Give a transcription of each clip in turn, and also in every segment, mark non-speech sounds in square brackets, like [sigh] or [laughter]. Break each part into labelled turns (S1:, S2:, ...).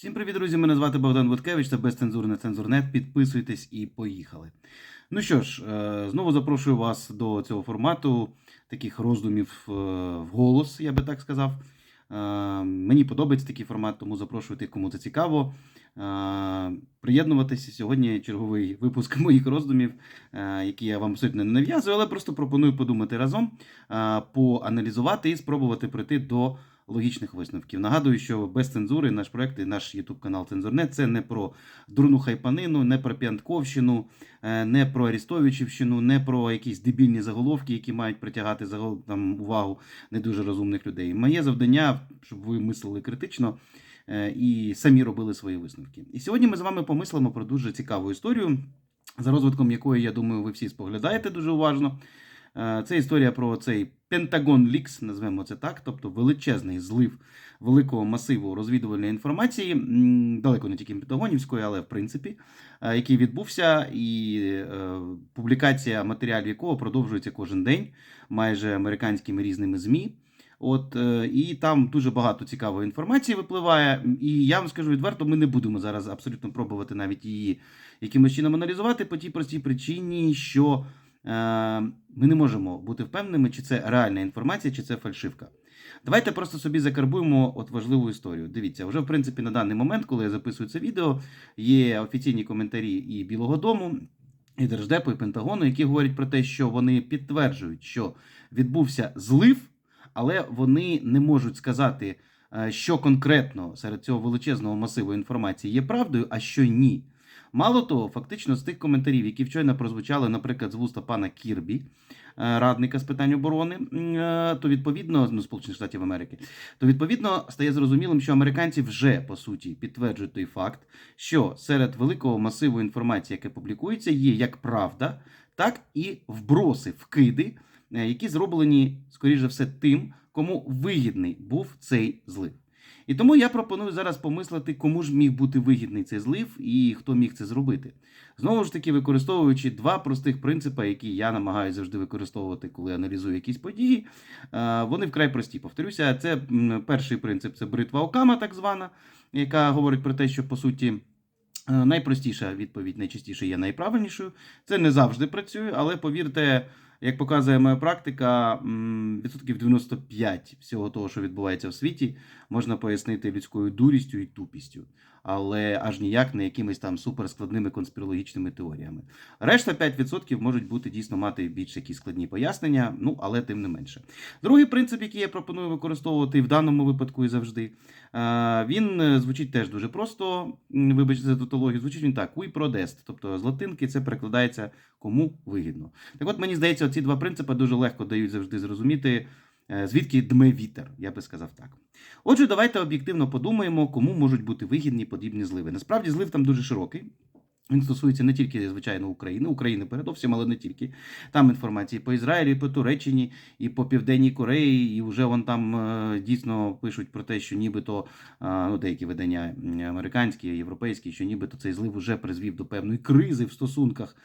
S1: Всім привіт, друзі! Мене звати Богдан Буткевич, це безцензурне цензурнет. Підписуйтесь і поїхали. Ну що ж, е, знову запрошую вас до цього формату таких роздумів е, вголос, я би так сказав. Е, Мені подобається такий формат, тому запрошую тих, кому це цікаво. Приєднуватися сьогодні черговий випуск [laughs] моїх роздумів, які я вам абсолютно не нав'язую, але просто пропоную подумати разом, поаналізувати і спробувати прийти до логічних висновків. Нагадую, що без цензури наш проект і наш YouTube канал Цензурнет це не про дурну хайпанину, не про п'янтковщину, е, не про Арістовичівщину, не про якісь дебільні заголовки, які мають притягати там, увагу не дуже розумних людей. Моє завдання, щоб ви мислили критично. е, І самі робили свої висновки. І сьогодні ми з вами помислимо про дуже цікаву історію, за розвитком якої, я думаю, ви всі споглядаєте дуже уважно. Е, Це історія про цей Пентагон Лікс, назвемо це так, тобто величезний злив великого масиву розвідувальної інформації, далеко не тільки пентагонівської, але в принципі, е, який відбувся, і е, публікація матеріалів якого продовжується кожен день, майже американськими різними ЗМІ. От е, і там дуже багато цікавої інформації випливає. І я вам скажу відверто, ми не будемо зараз абсолютно пробувати навіть її якимось чином аналізувати по тій простій причині, що ми не можемо бути впевненими, чи це реальна інформація, чи це фальшивка. Давайте просто собі закарбуємо от важливу історію. Дивіться, вже в принципі на даний момент, коли я записую це відео, є офіційні коментарі і Білого Дому. І Держдепу, і Пентагону, які говорять про те, що вони підтверджують, що відбувся злив, але вони не можуть сказати, е, що конкретно серед цього величезного масиву інформації є правдою, а що ні. Мало того, фактично з тих коментарів, які вчора прозвучали, наприклад, з вуста пана Кірбі, е, радника з питань оборони, е, то відповідно ну, Сполучених Штатів Америки, то відповідно стає зрозумілим, що американці вже по суті підтверджують той факт, що серед великого масиву інформації, яке публікується, є як правда, так і вброси, вкиди, е, які зроблені, скоріш за все, тим, кому вигідний був цей злив. І тому я пропоную зараз помислити, кому ж міг бути вигідний цей злив і хто міг це зробити. Знову ж таки, використовуючи два простих принципи, які я намагаюся завжди використовувати, коли аналізую якісь події. Е, Вони вкрай прості. Повторюся, це перший принцип це бритва Окама, так звана, яка говорить про те, що по суті. е, Найпростіша відповідь найчастіше є найправильнішою. Це не завжди працює, але повірте, як показує моя практика, відсотків 95 всього того, що відбувається в світі, можна пояснити людською дурістю і тупістю, але аж ніяк не якимись там суперскладними конспірологічними теоріями. Решта 5% можуть бути дійсно мати більш якісь складні пояснення, ну але тим не менше. Другий принцип, який я пропоную використовувати в даному випадку і завжди, е, він е, звучить теж дуже просто. Вибачте за тавтологію, звучить він так: «Cui prodest», тобто з латинки це перекладається кому вигідно. Так от мені здається, ці два принципи дуже легко дають завжди зрозуміти, звідки дме вітер, я би сказав так. Отже, давайте об'єктивно подумаємо, кому можуть бути вигідні подібні зливи. Насправді злив там дуже широкий. Він стосується не тільки, звичайно, України, України передовсім, але не тільки. Там інформації по Ізраїлі, по Туреччині, і по Південній Кореї, і вже вон там е, дійсно пишуть про те, що нібито е, ну, деякі видання американські, європейські, що нібито цей злив уже призвів до певної кризи в стосунках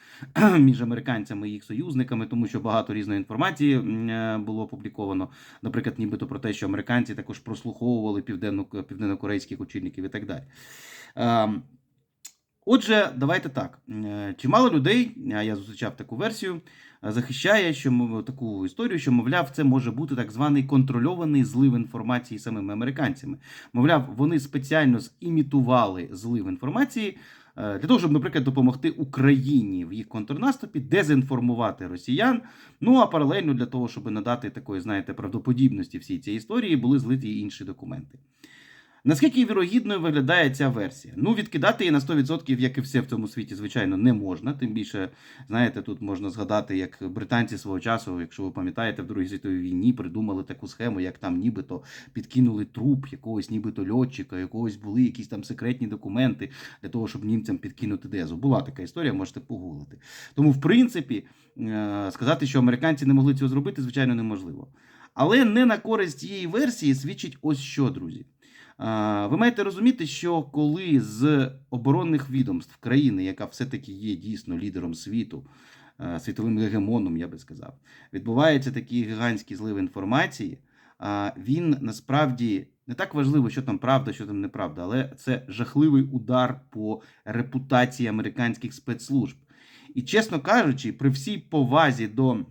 S1: між американцями і їх союзниками, тому що багато різної інформації е, було опубліковано. Наприклад, нібито про те, що американці також прослуховували південно південнокорейських очільників і так далі. Отже, давайте так. Е, Чимало людей, а я зустрічав таку версію, е, захищає що таку історію, що, мовляв, це може бути так званий контрольований злив інформації самими американцями. Мовляв, вони спеціально зімітували злив інформації е, для того, щоб, наприклад, допомогти Україні в їх контрнаступі, дезінформувати росіян. Ну а паралельно для того, щоб надати такої, знаєте, правдоподібності всій цій історії, були злиті інші документи. Наскільки вірогідною виглядає ця версія? Ну, відкидати її на 100%, як і все в цьому світі, звичайно, не можна. Тим більше, знаєте, тут можна згадати, як британці свого часу, якщо ви пам'ятаєте, в Другій світовій війні придумали таку схему, як там нібито підкинули труп якогось нібито льотчика, якогось були якісь там секретні документи для того, щоб німцям підкинути дезу. Була така історія, можете погуглити. Тому, в принципі, е, сказати, що американці не могли цього зробити, звичайно, неможливо. Але не на користь цієї версії свідчить ось що, друзі. Ви маєте розуміти, що коли з оборонних відомств країни, яка все-таки є дійсно лідером світу, світовим гегемоном, я би сказав, відбувається такий гігантський злив інформації, він насправді Не так важливо, що там правда, що там неправда, але це жахливий удар по репутації американських спецслужб. І, чесно кажучи, при всій повазі до,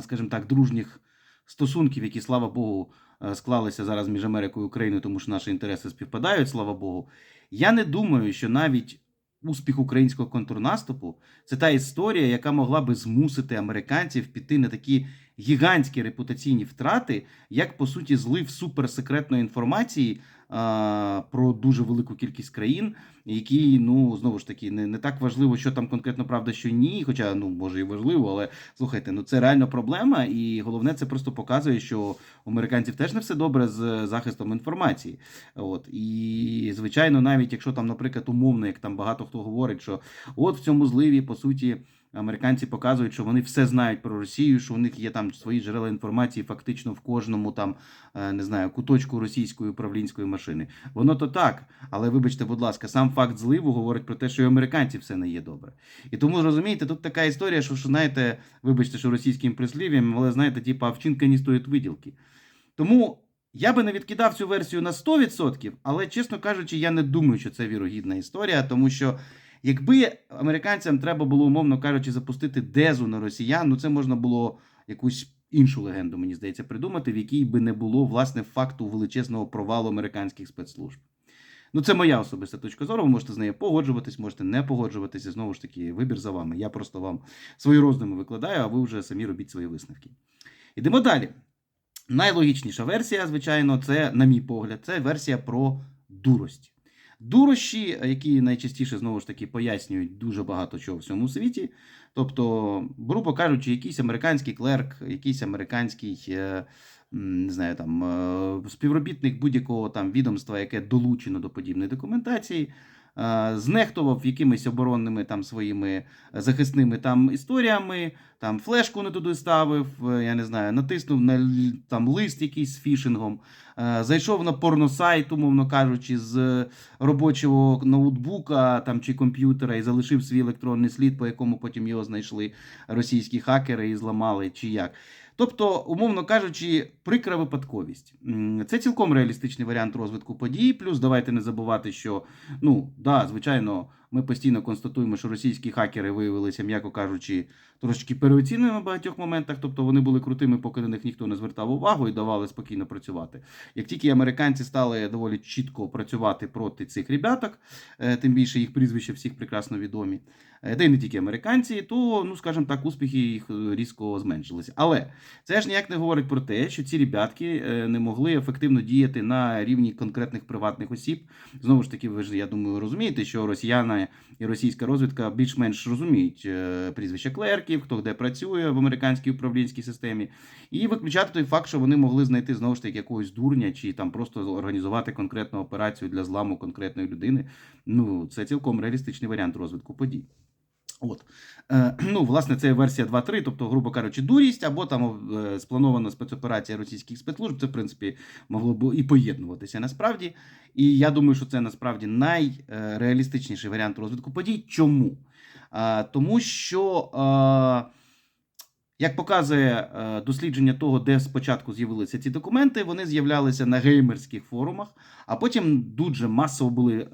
S1: скажімо так, дружніх стосунків, які, слава Богу, склалися зараз між Америкою і Україною, тому що наші інтереси співпадають, слава Богу. Я не думаю, що навіть успіх українського контрнаступу це та історія, яка могла би змусити американців піти на такі гігантські репутаційні втрати, як по суті злив суперсекретної інформації про дуже велику кількість країн, які ну знову ж таки не, не так важливо, що там конкретно правда, що ні. Хоча ну може і важливо, але слухайте, ну це реально проблема, і головне, це просто показує, що у американців теж не все добре з захистом інформації. От і звичайно, навіть якщо там, наприклад, умовно, як там багато хто говорить, що от в цьому зливі по суті. Американці показують, що вони все знають про Росію, що у них є там свої джерела інформації, фактично в кожному там е, не знаю куточку російської управлінської машини. Воно то так, але вибачте, будь ласка, сам факт зливу говорить про те, що і американці все не є добре. І тому розумієте, тут така історія, що, знаєте, вибачте, що російським прислів'ям, але знаєте, типа овчинка не стоїть виділки. Тому. Я би не відкидав цю версію на 100%, але, чесно кажучи, я не думаю, що це вірогідна історія, тому що Якби американцям треба було, умовно кажучи, запустити дезу на росіян, ну це можна було якусь іншу легенду, мені здається, придумати, в якій би не було власне факту величезного провалу американських спецслужб. Ну, це моя особиста точка зору. Ви можете з нею погоджуватись, можете не погоджуватися. Знову ж таки, вибір за вами. Я просто вам свої роздуми викладаю, а ви вже самі робіть свої висновки. Ідемо далі. Найлогічніша версія, звичайно, це, на мій погляд, це версія про дурості. Дурощі, які найчастіше знову ж таки пояснюють дуже багато чого в цьому світі. Тобто, грубо кажучи, якийсь американський клерк, якийсь американський е, не знаю, там, е, співробітник будь-якого там відомства, яке долучено до подібної документації. Е, Знехтував якимись оборонними там своїми захисними там історіями, там флешку не туди ставив, е, я не знаю, натиснув на там лист якийсь з фішингом, е, зайшов на порносайт, умовно кажучи, з робочого ноутбука там чи комп'ютера і залишив свій електронний слід, по якому потім його знайшли російські хакери і зламали, чи як. Тобто, умовно кажучи, прикра випадковість. Це цілком реалістичний варіант розвитку подій. Плюс давайте не забувати, що ну да, звичайно, ми постійно констатуємо, що російські хакери виявилися, м'яко кажучи, трошечки переоціненими в багатьох моментах. Тобто вони були крутими, поки на них ніхто не звертав увагу і давали спокійно працювати. Як тільки американці стали доволі чітко працювати проти цих ребяток, е, тим більше їх прізвища всіх прекрасно відомі, е, де й не тільки американці, то, ну скажімо так, успіхи їх е, різко зменшилися. Але це ж ніяк не говорить про те, що ці ребятки не могли ефективно діяти на рівні конкретних приватних осіб. Знову ж таки, ви ж я думаю, розумієте, що росіяни і російська розвідка більш-менш розуміють е, прізвища клерків, хто де працює в американській управлінській системі, і виключати той факт, що вони могли знайти знову ж таки якогось дурня чи там просто організувати конкретну операцію для зламу конкретної людини. Ну це цілком реалістичний варіант розвитку подій. От. Е, [clears throat] ну, власне, це версія 2.3, тобто, грубо кажучи, дурість, або там е, спланована спецоперація російських спецслужб. Це, в принципі, могло б і поєднуватися насправді. І я думаю, що це насправді найреалістичніший варіант розвитку подій. Чому? Е, тому що. Як показує дослідження того, де спочатку з'явилися ці документи, вони з'являлися на геймерських форумах, а потім дуже масово були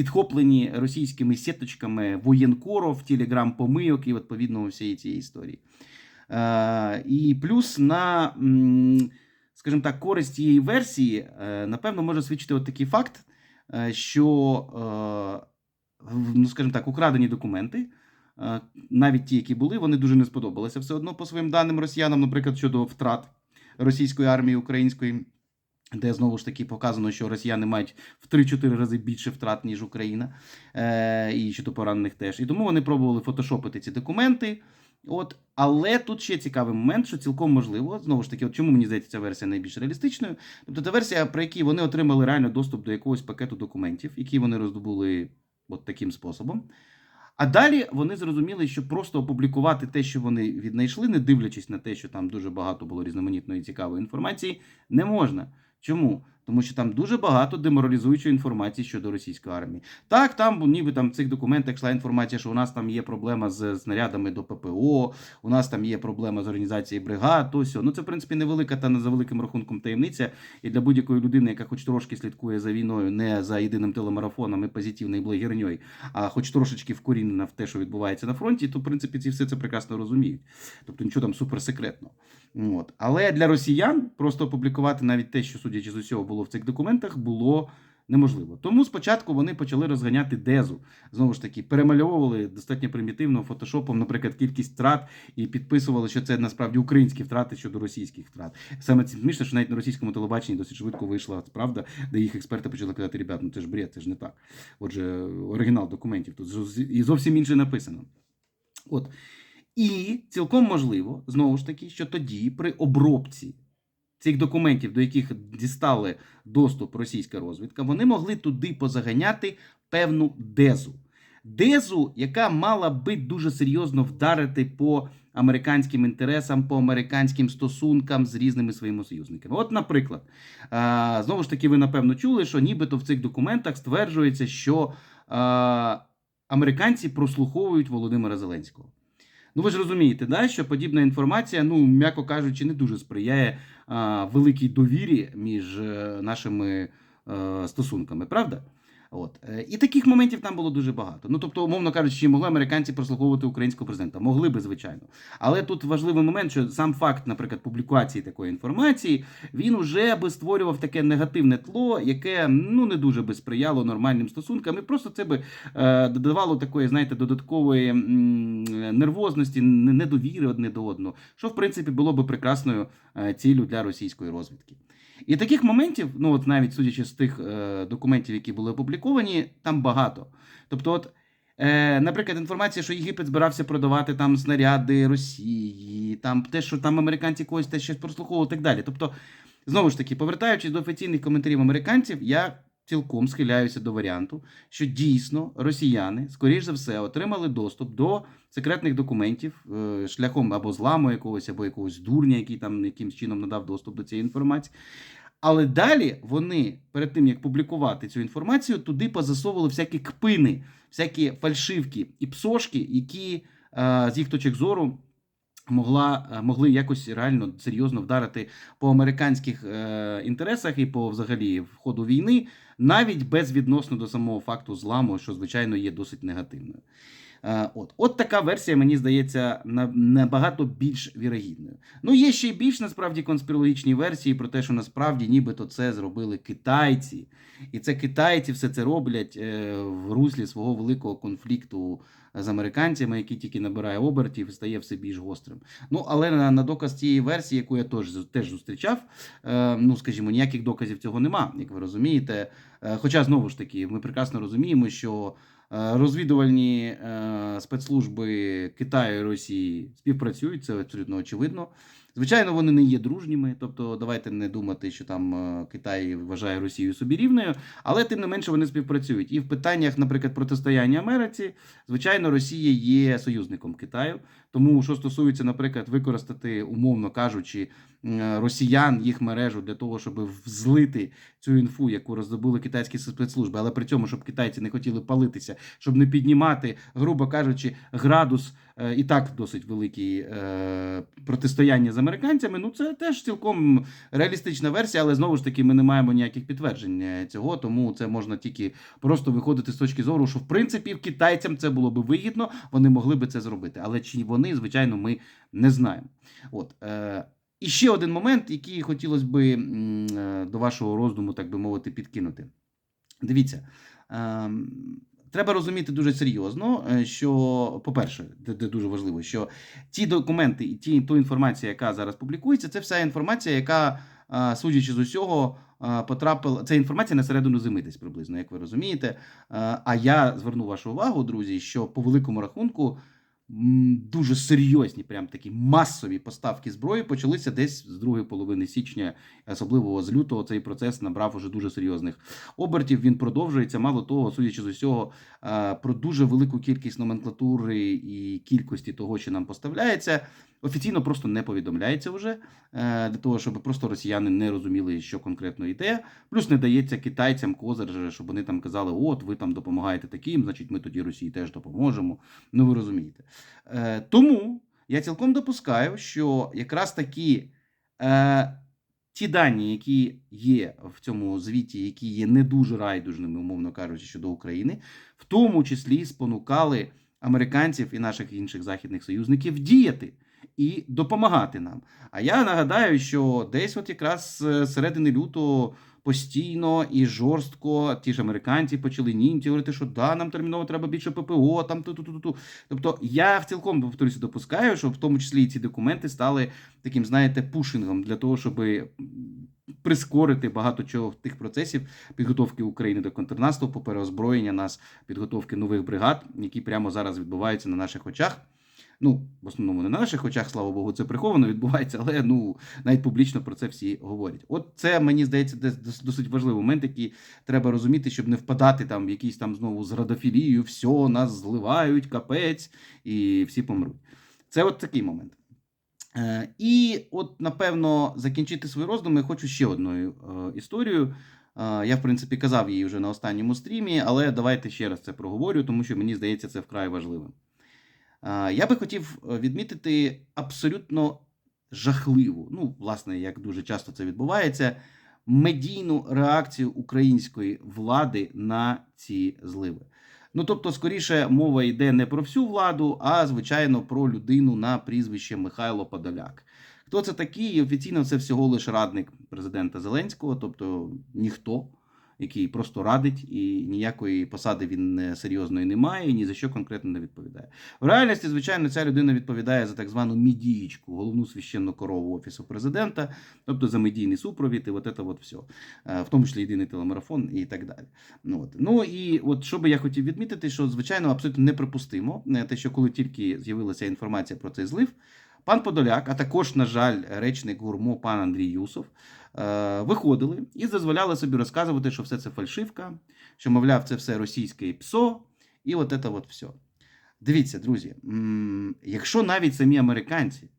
S1: підхоплені російськими сіточками воєнкоров, телеграм-помийок і відповідно всієї цієї історії. Е, і плюс на, скажімо так, користь цієї версії, е, напевно, може свідчити от такий факт, е, що, ну, скажімо так, украдені документи. Навіть ті, які були, вони дуже не сподобалися все одно по своїм даним росіянам, наприклад, щодо втрат російської армії української, де знову ж таки показано, що росіяни мають в 3-4 рази більше втрат, ніж Україна, е, і щодо поранених теж. І тому вони пробували фотошопити ці документи. От, але тут ще цікавий момент, що цілком можливо, знову ж таки, от чому мені здається, ця версія найбільш реалістичною. Тобто, це версія, при якій вони отримали реально доступ до якогось пакету документів, які вони роздобули от таким способом. А далі вони зрозуміли, що просто опублікувати те, що вони віднайшли, не дивлячись на те, що там дуже багато було різноманітної цікавої інформації, не можна. Чому? Тому що там дуже багато деморалізуючої інформації щодо російської армії. Так, там ніби там в цих документах йшла інформація, що у нас там є проблема з снарядами до ППО, у нас там є проблема з організацією бригад, то сьо. Ну це в принципі невелика та не за великим рахунком таємниця. І для будь-якої людини, яка хоч трошки слідкує за війною, не за єдиним телемарафоном і позитивною блогерньою, а хоч трошечки вкорінена в те, що відбувається на фронті, то в принципі ці все це прекрасно розуміють. Тобто нічого там суперсекретного. От. Але для росіян просто опублікувати навіть те, що судячи з усього було в цих документах, було неможливо. Тому спочатку вони почали розганяти дезу. Знову ж таки, перемальовували достатньо примітивно фотошопом, наприклад, кількість втрат і підписували, що це насправді українські втрати щодо російських втрат. Саме це смішно, що навіть на російському телебаченні досить швидко вийшла правда, де їх експерти почали казати, ребят, ну це ж бред, це ж не так. Отже, оригінал документів тут і зовсім інше написано. От. І цілком можливо, знову ж таки, що тоді при обробці цих документів, до яких дістали доступ російська розвідка, вони могли туди позаганяти певну дезу. Дезу, яка мала би дуже серйозно вдарити по американським інтересам, по американським стосункам з різними своїми союзниками. От, наприклад, знову ж таки, ви напевно чули, що нібито в цих документах стверджується, що американці прослуховують Володимира Зеленського. Ну, ви ж розумієте, да, що подібна інформація, ну, м'яко кажучи, не дуже сприяє а, великій довірі між е, нашими а, стосунками, правда? От. Е, І таких моментів там було дуже багато. Ну, тобто, умовно кажучи, чи могли американці прослуховувати українського президента? Могли би, звичайно. Але тут важливий момент, що сам факт, наприклад, публікації такої інформації, він уже би створював таке негативне тло, яке ну не дуже би сприяло нормальним стосункам, і просто це би е, додавало такої, знаєте, додаткової м, нервозності, недовіри одне до одного, що в принципі було би прекрасною е, ціллю для російської розвідки. І таких моментів, ну от навіть судячи з тих е, документів, які були опубліковані, там багато. Тобто, от, е, наприклад, інформація, що Єгипет збирався продавати там снаряди Росії, там те, що там американці когось те щось прослуховували і так далі. Тобто, знову ж таки, повертаючись до офіційних коментарів американців, я цілком схиляюся до варіанту, що дійсно росіяни, скоріш за все, отримали доступ до секретних документів е, шляхом або зламу якогось, або якогось дурня, який там якимсь чином надав доступ до цієї інформації. Але далі вони, перед тим як публікувати цю інформацію, туди позасовували всякі кпини, всякі фальшивки і псошки, які е, з їх точок зору могла, е, могли якось реально серйозно вдарити по американських е, інтересах і по взагалі ходу війни, навіть безвідносно до самого факту зламу, що звичайно є досить негативною. Е, От, от така версія, мені здається, набагато більш вірогідною. Ну, є ще й більш насправді конспірологічні версії про те, що насправді нібито це зробили китайці. І це китайці все це роблять е, в руслі свого великого конфлікту з американцями, який тільки набирає обертів і стає все більш гострим. Ну, але на, на доказ цієї версії, яку я теж, теж зустрічав, е, ну скажімо, ніяких доказів цього нема, як ви розумієте. Хоча знову ж таки, ми прекрасно розуміємо, що розвідувальні е, спецслужби Китаю і Росії співпрацюють, це абсолютно очевидно. Звичайно, вони не є дружніми, тобто давайте не думати, що там е, Китай вважає Росію собі рівною, але тим не менше вони співпрацюють. І в питаннях, наприклад, протистояння Америці, звичайно, Росія є союзником Китаю. Тому, що стосується, наприклад, використати, умовно кажучи, росіян їх мережу для того, щоб взлити цю інфу, яку роздобули китайські спецслужби, але при цьому, щоб китайці не хотіли палитися, щоб не піднімати, грубо кажучи, градус е, і так досить великий е, протистояння з американцями. Ну це теж цілком реалістична версія, але знову ж таки ми не маємо ніяких підтверджень е, цього, тому це можна тільки просто виходити з точки зору, що в принципі китайцям це було би вигідно, вони могли би це зробити. Але чи вони, звичайно, ми не знаємо. От. І ще один момент, який хотілося би е, до вашого роздуму, так би мовити, підкинути. Дивіться, ем, треба розуміти дуже серйозно, е, що, по-перше, де, дуже важливо, що ті документи і ті, ту інформацію, яка зараз публікується, це вся інформація, яка, е, судячи з усього, потрапила. Це інформація на середину зими десь приблизно, як ви розумієте. А я зверну вашу увагу, друзі, що по великому рахунку дуже серйозні, прям такі масові поставки зброї почалися десь з другої половини січня, особливо з лютого. Цей процес набрав уже дуже серйозних обертів. Він продовжується. Мало того, судячи з усього, е, про дуже велику кількість номенклатури і кількості того, що нам поставляється. Офіційно просто не повідомляється вже е, для того, щоб просто росіяни не розуміли, що конкретно йде. Плюс не дається китайцям козир, щоб вони там казали, от ви там допомагаєте таким, значить ми тоді Росії теж допоможемо. Ну ви розумієте. Е, Тому я цілком допускаю, що якраз такі е, ті дані, які є в цьому звіті, які є не дуже райдужними, умовно кажучи, щодо України, в тому числі спонукали американців і наших інших західних союзників діяти і допомагати нам. А я нагадаю, що десь, от якраз з середини лютого. Постійно і жорстко ті ж американці почали німці говорити, що да, нам терміново треба більше ППО, там ту ту ту Тобто я в цілком повторюся, допускаю, що в тому числі і ці документи стали таким, знаєте, пушингом для того, щоб прискорити багато чого тих процесів підготовки України до контрнаступу, переозброєння нас, підготовки нових бригад, які прямо зараз відбуваються на наших очах. Ну, в основному не на наших очах, слава Богу, це приховано відбувається, але ну навіть публічно про це всі говорять. От це мені здається, досить важливий момент, який треба розуміти, щоб не впадати там в якісь там знову зрадофілію, все, нас зливають, капець, і всі помруть. Це от такий момент. Е, І от, напевно, закінчити свої роздуми хочу ще одною е, історією. Е, я, в принципі, казав її вже на останньому стрімі, але давайте ще раз це проговорю, тому що мені здається, це вкрай важливим. Е, Я би хотів відмітити абсолютно жахливу, ну, власне, як дуже часто це відбувається, медійну реакцію української влади на ці зливи. Ну, тобто, скоріше, мова йде не про всю владу, а звичайно про людину на прізвище Михайло Подоляк. Хто це такий? Офіційно це всього лише радник президента Зеленського, тобто ніхто, який просто радить, і ніякої посади він серйозної не має, і ні за що конкретно не відповідає. В реальності, звичайно, ця людина відповідає за так звану мідієчку, головну священну корову офісу президента, тобто за медійний супровід, і от це от все, в тому числі єдиний телемарафон і так далі. Ну от ну і от що би я хотів відмітити, що звичайно абсолютно неприпустимо, те, що коли тільки з'явилася інформація про цей злив. Пан Подоляк, а також, на жаль, речник гурмо пан Андрій Юсов, виходили і дозволяли собі розказувати, що все це фальшивка, що, мовляв, це все російське ПСО, і от це от все. Дивіться, друзі, якщо навіть самі американці,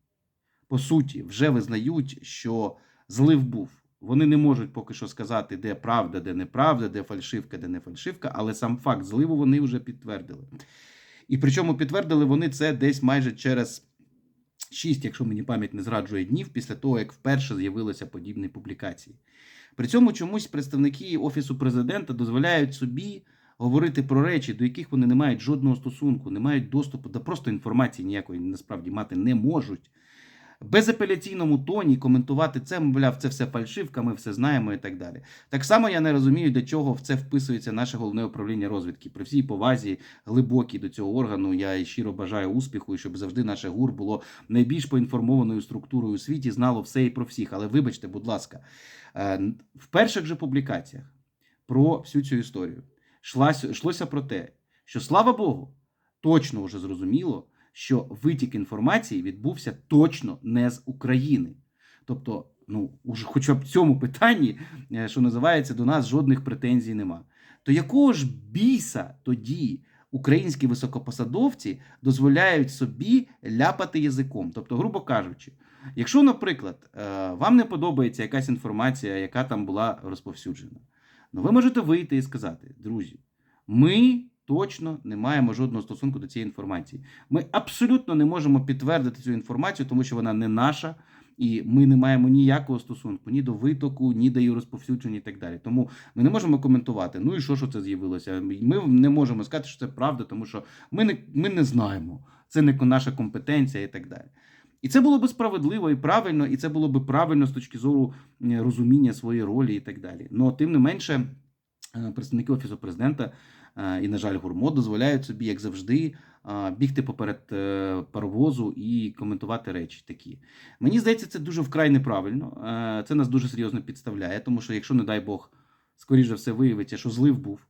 S1: по суті, вже визнають, що злив був, вони не можуть поки що сказати, де правда, де неправда, де фальшивка, де не фальшивка, але сам факт зливу вони вже підтвердили. І причому підтвердили вони це десь майже через. Шість, якщо мені пам'ять не зраджує днів після того, як вперше з'явилися подібні публікації. При цьому чомусь представники Офісу президента дозволяють собі говорити про речі, до яких вони не мають жодного стосунку, не мають доступу до просто інформації ніякої насправді мати не можуть. Безапеляційному тоні коментувати це, мовляв, це все фальшивка, ми все знаємо і так далі. Так само я не розумію, для чого в це вписується наше головне управління розвідки. При всій повазі глибокій до цього органу я щиро бажаю успіху, і щоб завжди наше ГУР було найбільш поінформованою структурою у світі, знало все і про всіх. Але вибачте, будь ласка, в перших же публікаціях про всю цю історію йшлося про те, що слава Богу, точно вже зрозуміло що витік інформації відбувся точно не з України. Тобто, ну, уже хоча б в цьому питанні, е, що називається, до нас жодних претензій нема. То якого ж біса тоді українські високопосадовці дозволяють собі ляпати язиком? Тобто, грубо кажучи, якщо, наприклад, е, вам не подобається якась інформація, яка там була розповсюджена, ну ви можете вийти і сказати, друзі, ми точно не маємо жодного стосунку до цієї інформації. Ми абсолютно не можемо підтвердити цю інформацію, тому що вона не наша, і ми не маємо ніякого стосунку ні до витоку, ні до її розповсюдження і так далі. Тому ми не можемо коментувати. Ну і що що це з'явилося? Ми не можемо сказати, що це правда, тому що ми не, ми не знаємо. Це не наша компетенція і так далі. І це було би справедливо і правильно, і це було би правильно з точки зору розуміння своєї ролі і так далі. Ну тим не менше, е, представники офісу президента і, на жаль, гурмо дозволяють собі, як завжди, бігти поперед е, паровозу і коментувати речі такі. Мені здається, це дуже вкрай неправильно. Це нас дуже серйозно підставляє, тому що, якщо, не дай Бог, скоріше все виявиться, що злив був,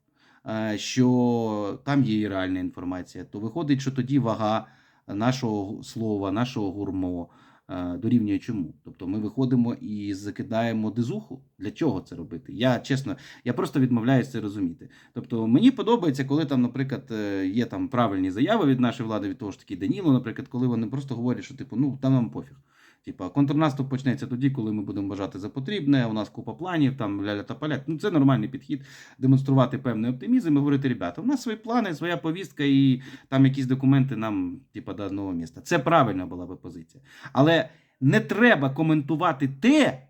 S1: що там є і реальна інформація, то виходить, що тоді вага нашого слова, нашого гурмо. Е, дорівнює чому? Тобто ми виходимо і закидаємо дизуху. Для чого це робити? Я чесно, я просто відмовляюся це розуміти. Тобто мені подобається, коли там, наприклад, е, є там правильні заяви від нашої влади, від того ж таки Даніло, наприклад, коли вони просто говорять, що типу, ну там нам пофіг. Типа, контрнаступ почнеться тоді, коли ми будемо вважати за потрібне. У нас купа планів, там ляля та палять. Ну це нормальний підхід, демонструвати певний оптимізм і говорити, ребята, у нас свої плани, своя повістка, і там якісь документи нам, типа, до одного міста. Це правильна була би позиція. Але не треба коментувати те,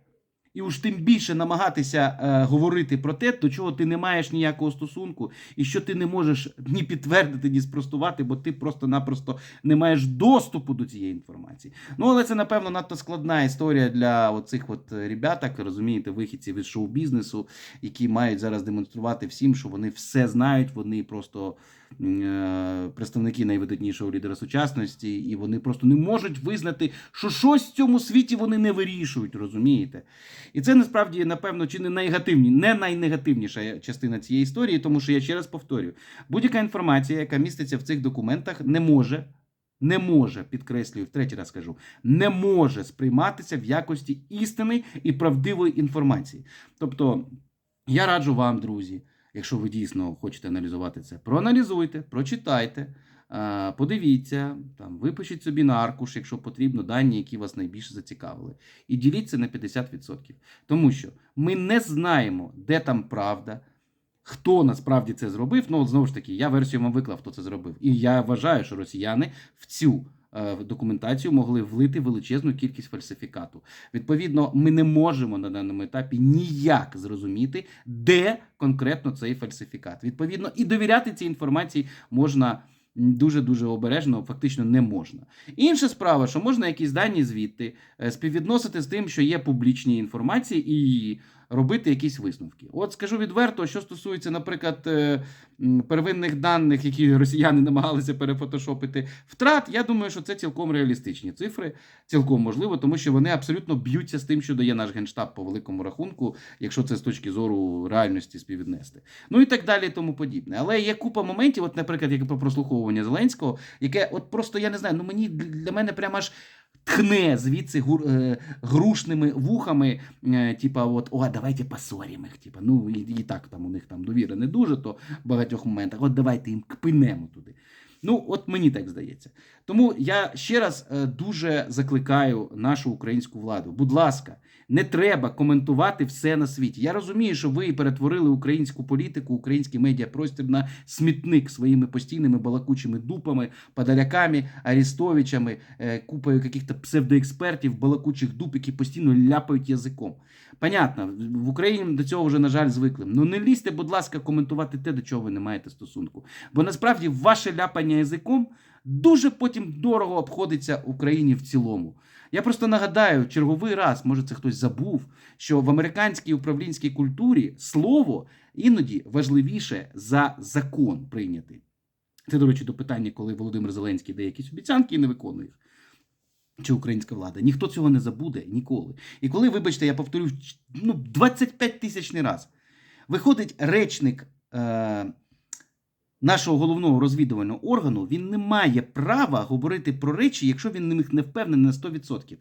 S1: і уж тим більше намагатися е, говорити про те, до чого ти не маєш ніякого стосунку, і що ти не можеш ні підтвердити, ні спростувати, бо ти просто-напросто не маєш доступу до цієї інформації. Ну, але це, напевно, надто складна історія для оцих от ребяток, розумієте, вихідців із шоу-бізнесу, які мають зараз демонструвати всім, що вони все знають, вони просто е, представники найвидатнішого лідера сучасності, і вони просто не можуть визнати, що щось в цьому світі вони не вирішують, розумієте? І це насправді, напевно, чи не найгативні, не найнегативніша частина цієї історії, тому що я ще раз повторюю: будь-яка інформація, яка міститься в цих документах, не може. Не може, підкреслюю, втретій раз кажу, не може сприйматися в якості істини і правдивої інформації. Тобто, я раджу вам, друзі, якщо ви дійсно хочете аналізувати це, проаналізуйте, прочитайте, подивіться, там, випишіть собі на аркуш, якщо потрібно, дані, які вас найбільше зацікавили. І діліться на 50%. Тому що ми не знаємо, де там правда. Хто насправді це зробив? Ну, от знову ж таки, я версію вам виклав, хто це зробив. І я вважаю, що росіяни в цю е, документацію могли влити величезну кількість фальсифікату. Відповідно, ми не можемо на даному етапі ніяк зрозуміти, де конкретно цей фальсифікат. Відповідно, і довіряти цій інформації можна. Дуже дуже обережно, фактично не можна. Інша справа, що можна якісь дані звідти е, співвідносити з тим, що є публічні інформації, і робити якісь висновки. От скажу відверто, що стосується, наприклад, е, первинних даних, які росіяни намагалися перефотошопити втрат, я думаю, що це цілком реалістичні цифри, цілком можливо, тому що вони абсолютно б'ються з тим, що дає наш генштаб по великому рахунку, якщо це з точки зору реальності співвіднести. Ну і так далі, і тому подібне. Але є купа моментів, от, наприклад, як про прослуховування Зеленського, яке, от просто я не знаю, ну мені для мене прямо аж. Тхне звідси гур, е, грушними вухами, е, типа, от, о, давайте посоримо їх. Типа, ну і, і так там у них там довіра не дуже, то в багатьох моментах. От давайте їм кпинемо туди. Ну, от мені так здається. Тому я ще раз е, дуже закликаю нашу українську владу. Будь ласка, не треба коментувати все на світі. Я розумію, що ви перетворили українську політику, український медіапростір на смітник своїми постійними балакучими дупами, подаляками, арестовичами, е, купою яких-то псевдоекспертів, балакучих дуп, які постійно ляпають язиком. Понятно, в Україні до цього вже, на жаль, звикли. Ну не лізьте, будь ласка, коментувати те, до чого ви не маєте стосунку. Бо насправді ваше ляпання язиком дуже потім дорого обходиться Україні в цілому. Я просто нагадаю черговий раз, може це хтось забув, що в американській управлінській культурі слово іноді важливіше за закон прийнятий. Це, до речі, до питання, коли Володимир Зеленський дає якісь обіцянки і не виконує їх. Чи українська влада. Ніхто цього не забуде ніколи. І коли, вибачте, я повторю ну, 25 тисячний раз, виходить речник е, нашого головного розвідувального органу, він не має права говорити про речі, якщо він в них не впевнений на 100%.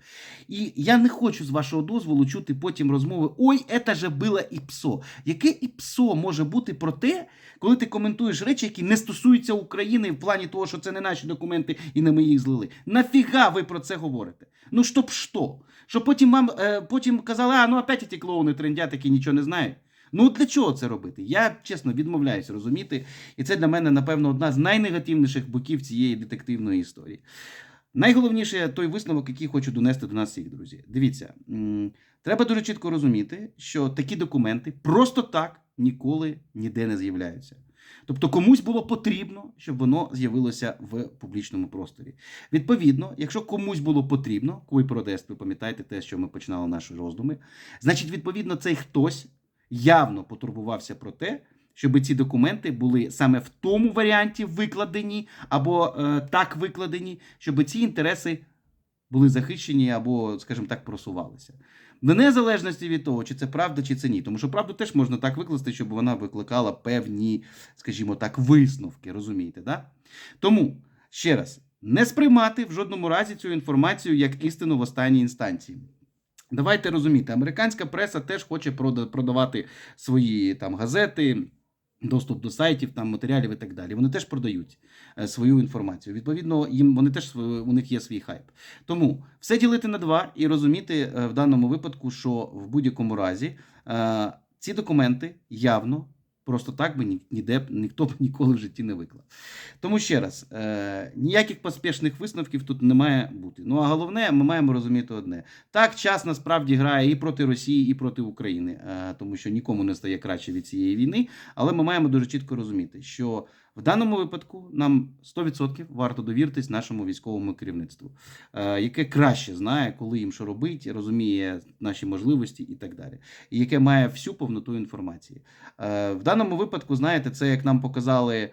S1: І я не хочу з вашого дозволу чути потім розмови: ой, це же було і псо. Яке і псо може бути про те, коли ти коментуєш речі, які не стосуються України в плані того, що це не наші документи і не ми їх злили. Нафіга ви про це говорите? Ну щоб що? Що потім вам е, потім казали, а ну опять ті клоуни трендять, які нічого не знають. Ну для чого це робити? Я чесно відмовляюся розуміти, і це для мене, напевно, одна з найнегативніших боків цієї детективної історії. Найголовніше той висновок, який хочу донести до нас всіх, друзі. Дивіться, треба дуже чітко розуміти, що такі документи просто так ніколи ніде не з'являються. Тобто комусь було потрібно, щоб воно з'явилося в публічному просторі. Відповідно, якщо комусь було потрібно, куй протест, ви пам'ятаєте те, що ми починали наші роздуми, значить, відповідно, цей хтось явно потурбувався про те, щоб ці документи були саме в тому варіанті викладені або е, так викладені, щоб ці інтереси були захищені або, скажімо так, просувалися. В незалежності від того, чи це правда, чи це ні. Тому що правду теж можна так викласти, щоб вона викликала певні, скажімо так, висновки. Розумієте, да? Тому ще раз. не сприймати в жодному разі цю інформацію як істину в останній інстанції. Давайте розуміти, американська преса теж хоче продавати свої там газети, доступ до сайтів, там матеріалів і так далі. Вони теж продають е, свою інформацію. Відповідно, їм вони теж у них є свій хайп. Тому все ділити на два і розуміти е, в даному випадку, що в будь-якому разі е, ці документи явно. Просто так би ніде б ніхто б ніколи в житті не виклав. Тому ще раз, е, ніяких поспішних висновків тут не має бути. Ну а головне, ми маємо розуміти одне: так, час насправді грає і проти Росії, і проти України, е, тому що нікому не стає краще від цієї війни. Але ми маємо дуже чітко розуміти, що в даному випадку нам 100% варто довіритись нашому військовому керівництву, е, яке краще знає, коли їм що робити, розуміє наші можливості і так далі, і яке має всю повноту інформації. Е, В даному випадку, знаєте, це як нам показали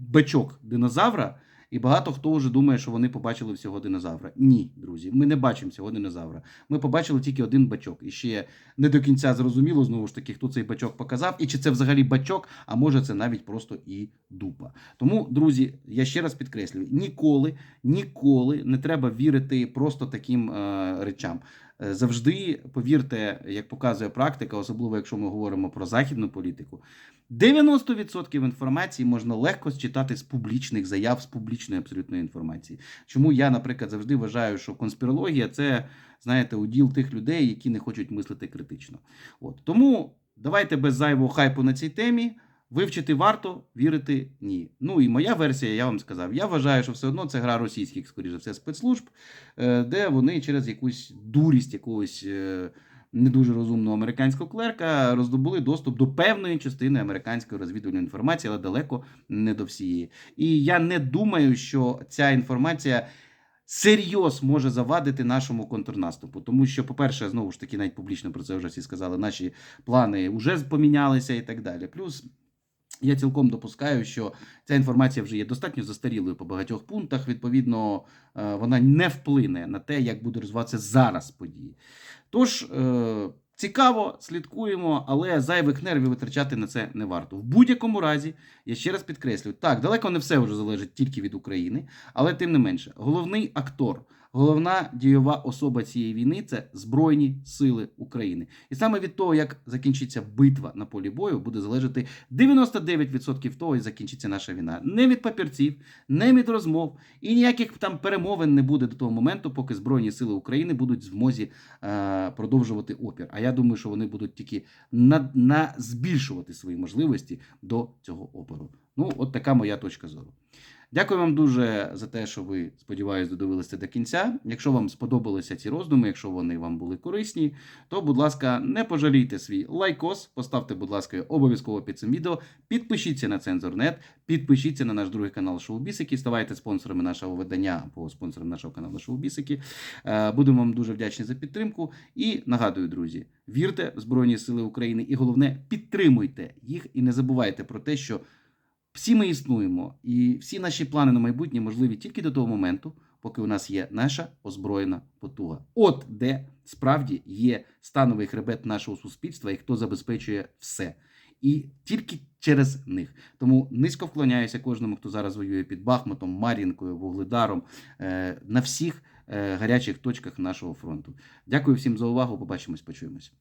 S1: бачок динозавра. І багато хто вже думає, що вони побачили всього динозавра. Ні, друзі, ми не бачимо всього динозавра. Ми побачили тільки один бачок. І ще не до кінця зрозуміло знову ж таки, хто цей бачок показав, і чи це взагалі бачок, а може це навіть просто і дупа. Тому, друзі, я ще раз підкреслюю: ніколи, ніколи не треба вірити просто таким е, речам. Е, Завжди повірте, як показує практика, особливо якщо ми говоримо про західну політику. 90% інформації можна легко считати з публічних заяв, з публічної абсолютної інформації. Чому я, наприклад, завжди вважаю, що конспірологія це, знаєте, уділ тих людей, які не хочуть мислити критично. От тому давайте без зайвого хайпу на цій темі. Вивчити варто, вірити ні. Ну і моя версія, я вам сказав. Я вважаю, що все одно це гра російських, скоріше все, спецслужб, е, де вони через якусь дурість якогось е, не дуже розумного американського клерка роздобули доступ до певної частини американської розвідувальної інформації, але далеко не до всієї. І я не думаю, що ця інформація. Серйоз може завадити нашому контрнаступу, тому що, по-перше, знову ж таки, навіть публічно про це вже всі сказали, наші плани вже помінялися і так далі. Плюс я цілком допускаю, що ця інформація вже є достатньо застарілою по багатьох пунктах. Відповідно, е, вона не вплине на те, як буде розвиватися зараз події. Тож е, цікаво, слідкуємо, але зайвих нервів витрачати на це не варто. В будь-якому разі, я ще раз підкреслюю, так, далеко не все вже залежить тільки від України, але тим не менше, головний актор. Головна дієва особа цієї війни це Збройні Сили України. І саме від того, як закінчиться битва на полі бою, буде залежати 99% того, як закінчиться наша війна. Не від папірців, не від розмов і ніяких там перемовин не буде до того моменту, поки Збройні Сили України будуть в змозі е, продовжувати опір. А я думаю, що вони будуть тільки на, на збільшувати свої можливості до цього опору. Ну, от така моя точка зору. Дякую вам дуже за те, що ви, сподіваюся, додивилися до кінця. Якщо вам сподобалися ці роздуми, якщо вони вам були корисні, то, будь ласка, не пожалійте свій лайкос, поставте, будь ласка, обов'язково під цим відео, підпишіться на Цензорнет, підпишіться на наш другий канал Шоу Бісики, ставайте спонсорами нашого видання або спонсором нашого каналу Шоу Бісики. Е, Будемо вам дуже вдячні за підтримку. І нагадую, друзі, вірте в Збройні Сили України і головне, підтримуйте їх і не забувайте про те, що. Всі ми існуємо, і всі наші плани на майбутнє можливі тільки до того моменту, поки у нас є наша озброєна потуга. От де справді є становий хребет нашого суспільства і хто забезпечує все. І тільки через них. Тому низько вклоняюся кожному, хто зараз воює під Бахмутом, Мар'їнкою, Вугледаром е, на всіх е, гарячих точках нашого фронту. Дякую всім за увагу. Побачимось, почуємось.